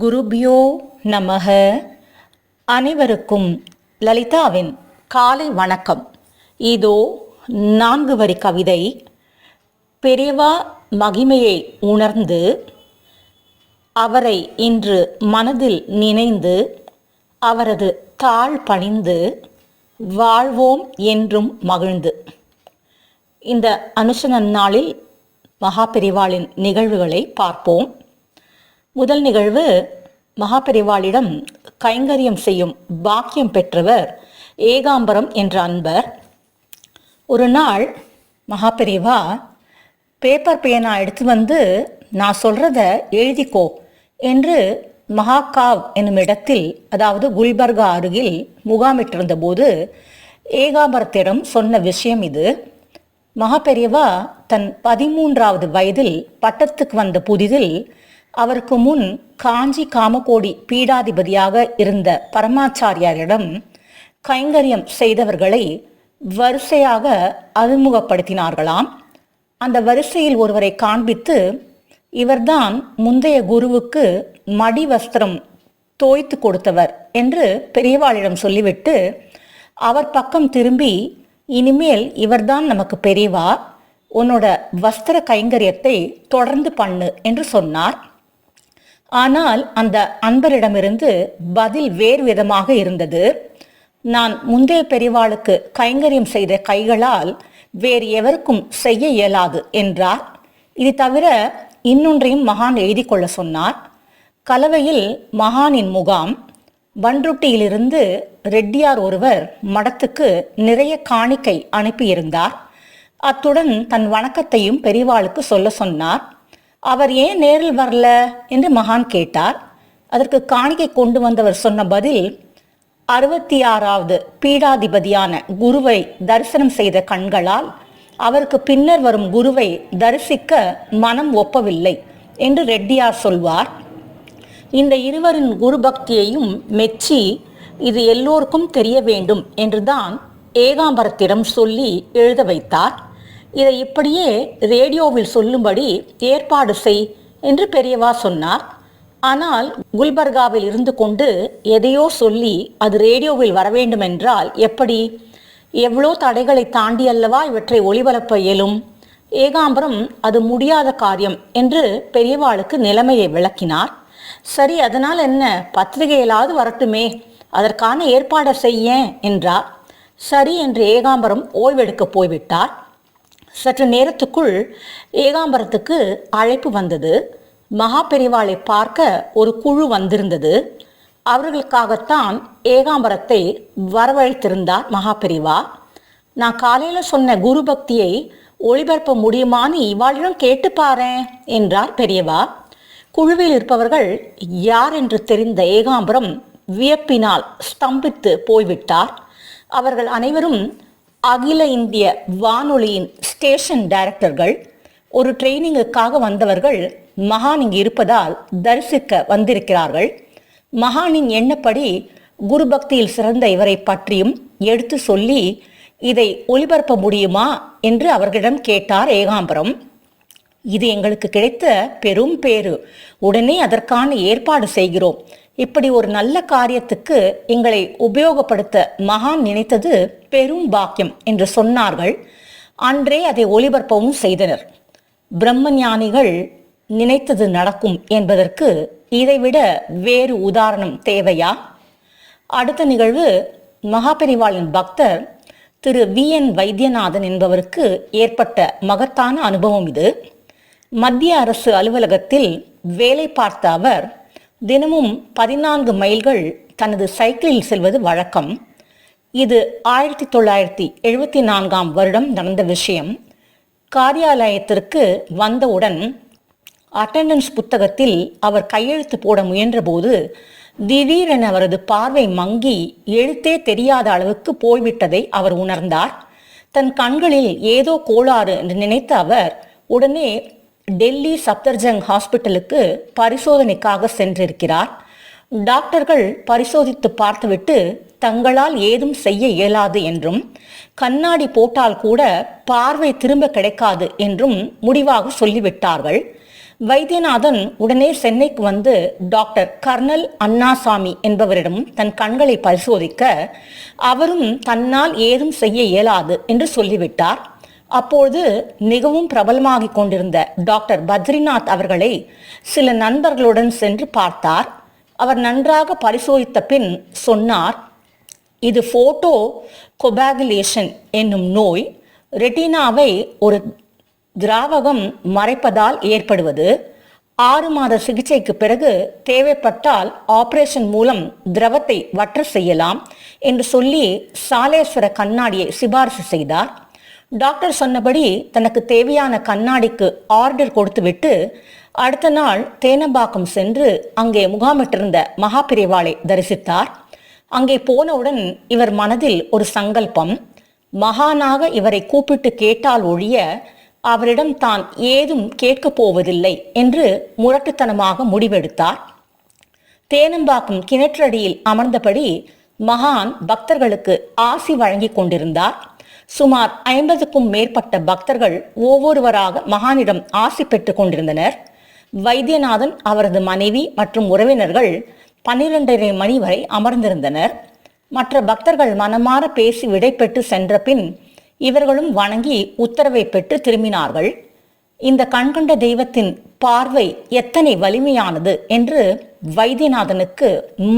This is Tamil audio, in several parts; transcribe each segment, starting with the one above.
குருபியோ நமக. அனைவருக்கும் லலிதாவின் காலை வணக்கம். இதோ நான்கு வரி கவிதை. பெரியவா மகிமையை உணர்ந்து அவரை இன்று மனதில் நினைந்து அவரது தாழ் பணிந்து வாழ்வோம் என்றும் மகிழ்ந்து. இந்த அனுசன நாளில் மகாபெரிவாளின் நிகழ்வுகளை பார்ப்போம். முதல் நிகழ்வு மகாபெரிவாளிடம் கைங்கரியம் செய்யும் பாக்கியம் பெற்றவர் ஏகாம்பரம் என்ற அன்பர். ஒரு நாள் மகாபெரிவா பேப்பர் பேனா எடுத்து வந்து நான் சொல்கிறத எழுதிக்கோ என்று மகாகாவ் என்னும் இடத்தில் அதாவது குல்பர்கா அருகில் முகாமிட்டிருந்த போது ஏகாம்பரத்திடம் சொன்ன விஷயம் இது. மகாபெரியவா தன் பதிமூன்றாவது வயதில் பட்டத்துக்கு வந்த புதிதில் அவருக்கு முன் காஞ்சி காமகோடி பீடாதிபதியாக இருந்த பரமாச்சாரியாரிடம் கைங்கரியம் செய்தவர்களை வரிசையாக அறிமுகப்படுத்தினார்களாம். அந்த வரிசையில் ஒருவரை காண்பித்து இவர்தான் முந்தைய குருவுக்கு மடி வஸ்திரம் தோய்த்து கொடுத்தவர் என்று பெரியவாளிடம் சொல்லிவிட்டு அவர் பக்கம் திரும்பி இனிமேல் இவர்தான் நமக்கு பெரியவா உன்னோட வஸ்திர கைங்கரியத்தை தொடர்ந்து பண்ணு என்று சொன்னார். ஆனால் அந்த அன்பரிடமிருந்து பதில் வேறு விதமாக இருந்தது. நான் முந்தைய பெரிவாளுக்கு கைங்கரியம் செய்த கைகளால் வேறு எவருக்கும் செய்ய இயலாது என்றார். இது தவிர இன்னொன்றையும் மகான் எழுதி கொள்ள சொன்னார். கலவையில் மகானின் முகாம். பன்ருட்டியிலிருந்து ரெட்டியார் ஒருவர் மடத்துக்கு நிறைய காணிக்கை அனுப்பியிருந்தார். அத்துடன் தன் வணக்கத்தையும் பெரிவாளுக்கு சொல்ல சொன்னார். அவர் ஏன் நேரில் வரல? என்று மகான் கேட்டார். அதற்கு காணிக்கை கொண்டு வந்தவர் சொன்ன பதில் அறுபத்தி ஆறாவது பீடாதிபதியான குருவை தரிசனம் செய்த கண்களால் அவருக்கு பின்னர் வரும் குருவை தரிசிக்க மனம் ஒப்பவில்லை என்று ரெட்டியார் சொல்வார். இந்த இருவரின் குரு பக்தியையும் மெச்சி இது எல்லோருக்கும் தெரிய வேண்டும் என்றுதான் ஏகாம்பரத்திடம் சொல்லி எழுத வைத்தார். இதை இப்படியே ரேடியோவில் சொல்லும்படி ஏற்பாடு செய் என்று பெரியவா சொன்னார். ஆனால் குல்பர்காவில் இருந்து கொண்டு எதையோ சொல்லி அது ரேடியோவில் வர வேண்டும் என்றால் எப்படி? எவ்வளோ தடைகளை தாண்டி அல்லவா இவற்றை ஒளிபரப்ப இயலும்? ஏகாம்பரம் அது முடியாத காரியம் என்று பெரியவாளுக்கு நிலைமையை விளக்கினார். சரி அதனால் என்ன? பத்திரிகையிலாவது வரட்டுமே. அதற்கான ஏற்பாடை செய்ய என்றார். சரி என்று ஏகாம்பரம் ஓய்வெடுக்க போய்விட்டார். சற்று நேரத்துக்குள் ஏகாம்பரத்துக்கு அழைப்பு வந்தது. மகா பெரிவாளை பார்க்க ஒரு குழு வந்திருந்தது. அவர்களுக்காகத்தான் ஏகாம்பரத்தை வரவழைத்திருந்தார் மகா பெரிவா. நான் காலையில் சொன்ன குரு பக்தியை ஒளிபரப்ப முடியுமான்னு இவாளிடம் கேட்டு பாரேன் என்றார் பெரியவா. குழுவில் இருப்பவர்கள் யார் என்று தெரிந்த ஏகாம்பரம் வியப்பினால் ஸ்தம்பித்து போய்விட்டார். அவர்கள் அனைவரும் அகில இந்திய வானொலியின் ஸ்டேஷன் டைரக்டர்கள் ஒரு ட்ரைனிங்குக்காக வந்தவர்கள் மகான் இங்கு இருப்பதால் தரிசிக்க வந்திருக்கிறார்கள். மகானின் எண்ணப்படி குரு பக்தியில் சிறந்த இவரை பற்றியும் எடுத்து சொல்லி இதை ஒளிபரப்ப முடியுமா என்று அவர்களிடம் கேட்டார் ஏகாம்பரம். இது எங்களுக்கு கிடைத்த பெரும் பேறு. உடனே அதற்கான ஏற்பாடு செய்கிறோம். இப்படி ஒரு நல்ல காரியத்துக்கு எங்களை உபயோகப்படுத்த மகான் நினைத்தது பெரும் பாக்கியம் என்று சொன்னார்கள். அன்றே அதை ஒளிபரப்பவும் செய்தனர். பிரம்ம ஞானிகள் நினைத்தது நடக்கும் என்பதற்கு இதைவிட வேறு உதாரணம் தேவையா? அடுத்த நிகழ்வு மகாபெரிவாளின் பக்தர் திரு வி. என். வைத்தியநாதன் என்பவருக்கு ஏற்பட்ட மகத்தான அனுபவம் இது. மத்திய அரசு அலுவலகத்தில் வேலை பார்த்த அவர் தினமும் பதினான்கு மைல்கள் தனது சைக்கிளில் செல்வது வழக்கம். இது ஆயிரத்தி தொள்ளாயிரத்தி எழுபத்தி நான்காம் வருடம் நடந்த விஷயம். காரியாலயத்திற்கு வந்தவுடன் அட்டெண்டன்ஸ் புத்தகத்தில் அவர் கையெழுத்து போட முயன்றபோது திடீரென அவரது பார்வை மங்கி எழுத்தே தெரியாத அளவுக்கு போய்விட்டதை அவர் உணர்ந்தார். தன் கண்களில் ஏதோ கோளாறு என்று நினைத்த அவர் உடனே டெல்லி சப்தர்ஜங் ஹாஸ்பிட்டலுக்கு பரிசோதனைக்காக சென்றிருக்கிறார். டாக்டர்கள் பரிசோதித்து பார்த்துவிட்டு தங்களால் ஏதும் செய்ய இயலாது என்றும் கண்ணாடி போட்டால் கூட பார்வை திரும்ப கிடைக்காது என்றும் முடிவாக சொல்லிவிட்டார்கள். வைத்தியநாதன் உடனே சென்னைக்கு வந்து டாக்டர் கர்னல் அண்ணாசாமி என்பவரிடம் தன் கண்களை பரிசோதிக்க அவரும் தன்னால் ஏதும் செய்ய இயலாது என்று சொல்லிவிட்டார். அப்போது மிகவும் பிரபலமாகிக் கொண்டிருந்த டாக்டர் பத்ரிநாத் அவர்களை சில நண்பர்களுடன் சென்று பார்த்தார். அவர் நன்றாக பரிசோதித்த பின் சொன்னார் இது போட்டோ கொபாகுலேஷன் என்னும் நோய் ரெட்டினாவை ஒரு திராவகம் மறைப்பதால் ஏற்படுவது. ஆறு மாத சிகிச்சைக்கு பிறகு தேவைப்பட்டால் ஆபரேஷன் மூலம் திரவத்தை வற்ற செய்யலாம் என்று சொல்லி சாலேஸ்வர கண்ணாடியை சிபாரிசு செய்தார். டாக்டர் சொன்னபடி தனக்கு தேவையான கண்ணாடிக்கு ஆர்டர் கொடுத்துவிட்டு அடுத்த நாள் தேனம்பாக்கம் சென்று அங்கே முகாமிட்டிருந்த மகாபிரிவாளை தரிசித்தார். அங்கே போனவுடன் இவர் மனதில் ஒரு சங்கல்பம் மகானாக இவரை கூப்பிட்டு கேட்டால் ஒழிய அவரிடம் தான் ஏதும் கேட்கப் போவதில்லை என்று முரட்டுத்தனமாக முடிவெடுத்தார். தேனம்பாக்கம் கிணற்றடியில் அமர்ந்தபடி மகான் பக்தர்களுக்கு ஆசி வழங்கிக் கொண்டிருந்தார். சுமார் ஐம்பதுக்கும் மேற்பட்ட பக்தர்கள் ஒவ்வொருவராக மகானிடம் ஆசி பெற்றுக் கொண்டிருந்தனர். வைத்தியநாதன் அவரது மனைவி மற்றும் உறவினர்கள் பன்னிரண்டரை மணி வரை அமர்ந்திருந்தனர். மற்ற பக்தர்கள் மனமாற பேசி விடைபெற்று சென்ற பின் இவர்களும் வணங்கி உத்தரவை பெற்று திரும்பினார்கள். இந்த கண்கண்ட தெய்வத்தின் பார்வை எத்தனை வலிமையானது என்று வைத்தியநாதனுக்கு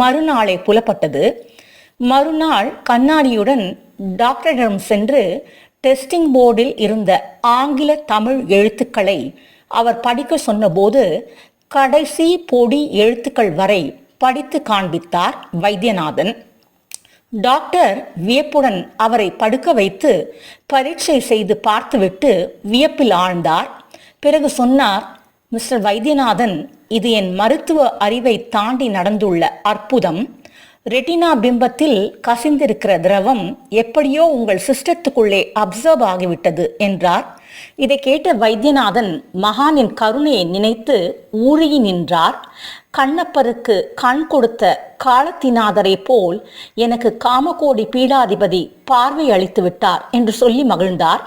மறுநாளே புலப்பட்டது. மறுநாள் கண்ணாடியுடன் டாக்டரிடம் சென்று டெஸ்டிங் போர்டில் இருந்த ஆங்கில தமிழ் எழுத்துக்களை அவர் படிக்க சொன்னபோது கடைசி பொடி எழுத்துக்கள் வரை படித்து காண்பித்தார் வைத்தியநாதன். டாக்டர் வியப்புடன் அவரை படுக்க வைத்து பரீட்சை செய்து பார்த்துவிட்டு வியப்பில் ஆழ்ந்தார். பிறகு சொன்னார் மிஸ்டர் வைத்தியநாதன் இது என் மருத்துவ அறிவை தாண்டி நடந்துள்ள அற்புதம். ரெட்டினா பிம்பத்தில் கசிந்திருக்கிற திரவம் எப்படியோ உங்கள் சிஸ்டத்துக்குள்ளே அப்சர்வ் ஆகிவிட்டது என்றார். இதை கேட்ட வைத்தியநாதன் மகானின் கருணையை நினைத்து ஊழி நின்றார். கண்ணப்பருக்கு கண் கொடுத்த காலத்தினாதரை போல் எனக்கு காமகோடி பீடாதிபதி பார்வை அளித்து விட்டார் என்று சொல்லி மகிழ்ந்தார்.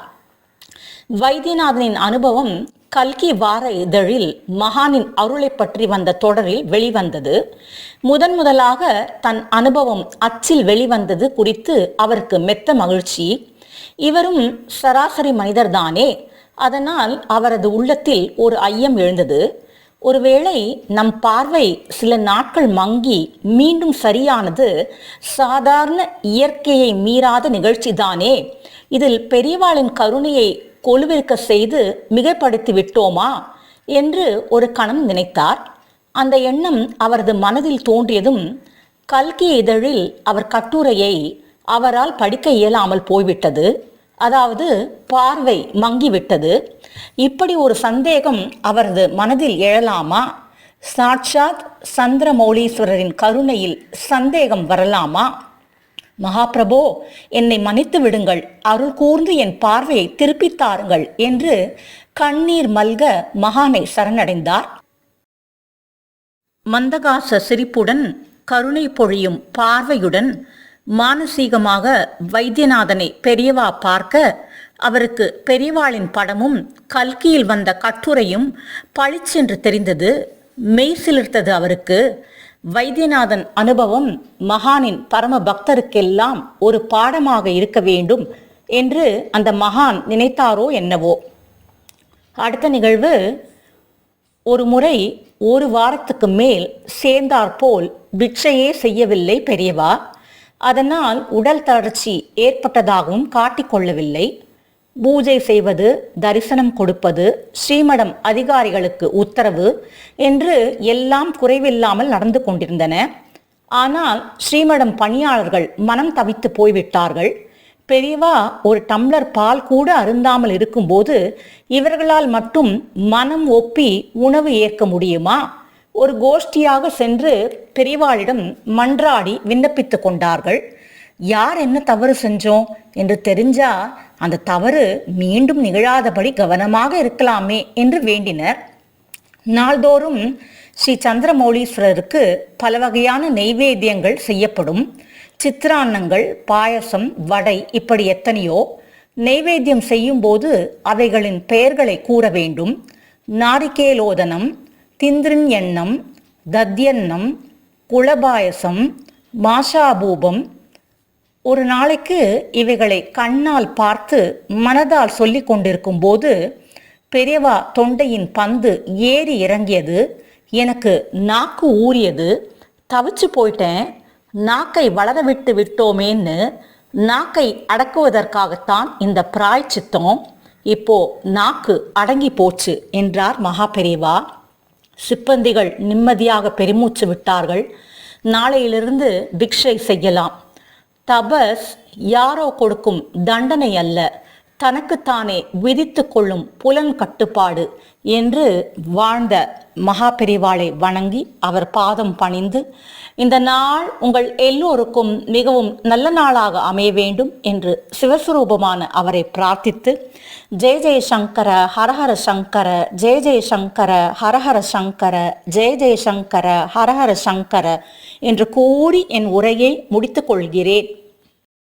வைத்தியநாதனின் அனுபவம் கல்கி வார இதழில் மகானின் அருளை பற்றி வந்த தொடரில் வெளிவந்தது. முதன் முதலாக தன் அனுபவம் அச்சில் வெளிவந்தது குறித்து அவருக்கு மெத்த மகிழ்ச்சி. இவரும் சராசரி மனிதர்தானே. அதனால் அவரது உள்ளத்தில் ஒரு ஐயம் எழுந்தது. ஒருவேளை நம் பார்வை சில நாட்கள் மங்கி மீண்டும் சரியானது சாதாரண இயற்கையை மீறாத நிகழ்ச்சிதானே. இதில் பெரியவாளின் கருணையை கொலுவிருக்க செய்து மிகைப்படுத்தி விட்டோமா என்று ஒரு கணம் நினைத்தார். அந்த எண்ணம் அவரது மனதில் தோன்றியதும் கல்கி இதழில் அவர் கட்டுரையை அவரால் படிக்க இயலாமல் போய்விட்டது. அதாவது பார்வை மங்கிவிட்டது. இப்படி ஒரு சந்தேகம் அவரது மனதில் எழலாமா? சாட்சாத் சந்திரமௌலீஸ்வரரின் கருணையில் சந்தேகம் வரலாமா? மகாபிரபோ என்னை மன்னித்து விடுங்கள். அருள் கூர்ந்து என் பார்வையை திருப்பித் தாருங்கள் என்று கண்ணீர் மல்க மகானை சரணடைந்தார். மந்தகாச சிரிப்புடன் கருணை பொழியும் பார்வையுடன் மானசீகமாக வைத்தியநாதனை பெரியவா பார்க்க அவருக்கு பெரியவாளின் படமும் கல்கியில் வந்த கட்டுரையும் பளிச்சென்று தெரிந்தது. மெய் சிலிர்த்தது அவருக்கு. வைத்தியநாதன் அனுபவம் மகானின் பரம பக்தருக்கெல்லாம் ஒரு பாடமாக இருக்க வேண்டும் என்று அந்த மகான் நினைத்தாரோ என்னவோ. அடுத்த நிகழ்வு ஒரு முறை ஒரு வாரத்துக்கு மேல் சேர்ந்தாற்போல் பிட்சையே செய்யவில்லை பெரியவா. அதனால் உடல் தளர்ச்சி ஏற்பட்டதாகவும் காட்டிக்கொள்ளவில்லை பூஜை செய்வது தரிசனம் கொடுப்பது ஸ்ரீமடம் அதிகாரிகளுக்கு உத்தரவு என்று எல்லாம் குறைவில்லாமல் நடந்து கொண்டிருந்தன. ஆனால் ஸ்ரீமடம் பணியாளர்கள் மனம் தவித்து போய்விட்டார்கள். பெரியவா ஒரு டம்ளர் பால் கூட அருந்தாமல் இருக்கும்போது இவர்களால் மட்டும் மனம் ஒப்பி உணவு ஏற்க முடியுமா? ஒரு கோஷ்டியாக சென்று பெரியவாளிடம் மன்றாடி விண்ணப்பித்துக் கொண்டார்கள். யார் என்ன தவறு செஞ்சோம் என்று தெரிஞ்சா அந்த தவறு மீண்டும் நிகழாதபடி கவனமாக இருக்கலாமே என்று வேண்டினர். நாள்தோறும் ஸ்ரீ சந்திரமௌலீஸ்வரருக்கு பல வகையான நெய்வேத்தியங்கள் செய்யப்படும். சித்திரான்னங்கள் பாயசம் வடை இப்படி எத்தனையோ. நெய்வேத்தியம் செய்யும்போது அவைகளின் பெயர்களை கூற வேண்டும். நாரிகேலோதனம் திந்திரின் எண்ணம் தத்யன்னம் குளபாயசம் மாஷாபூபம் ஒரு நாளைக்கு இவைகளை கண்ணால் பார்த்து மனதால் சொல்லிக் கொண்டிருக்கும் போது பெரியவா தொண்டையின் பந்து ஏறி இறங்கியது. எனக்கு நாக்கு ஊறியது. தவிச்சு போயிட்டேன். நாக்கை வளர விட்டு விட்டோமேன்னு நாக்கை அடக்குவதற்காகத்தான் இந்த பிராய்ச்சித்தம். இப்போ நாக்கு அடங்கி போச்சு என்றார் மகா பெரியவா. சிப்பந்திகள் நிம்மதியாக பெருமூச்சு விட்டார்கள். நாளையிலிருந்து பிக்ஷை செய்யலாம். தபஸ் யாரோ கொடுக்கும் தண்டனை அல்ல. தனக்குத்தானே விதித்து கொள்ளும் புலன் கட்டுப்பாடு என்று வாழ்ந்த மகா பெரிவாளை வணங்கி அவர் பாதம் பணிந்து இந்த நாள் உங்கள் எல்லோருக்கும் மிகவும் நல்ல நாளாக அமைய வேண்டும் என்று சிவஸ்வரூபமான அவரை பிரார்த்தித்து ஜெய ஜெய சங்கர ஹரஹர சங்கர ஜெய ஜெய சங்கர ஹரஹர சங்கர ஜெய ஜெய சங்கர ஹரஹர சங்கர என்று கூறி என் உரையை முடித்துக் கொள்கிறேன்.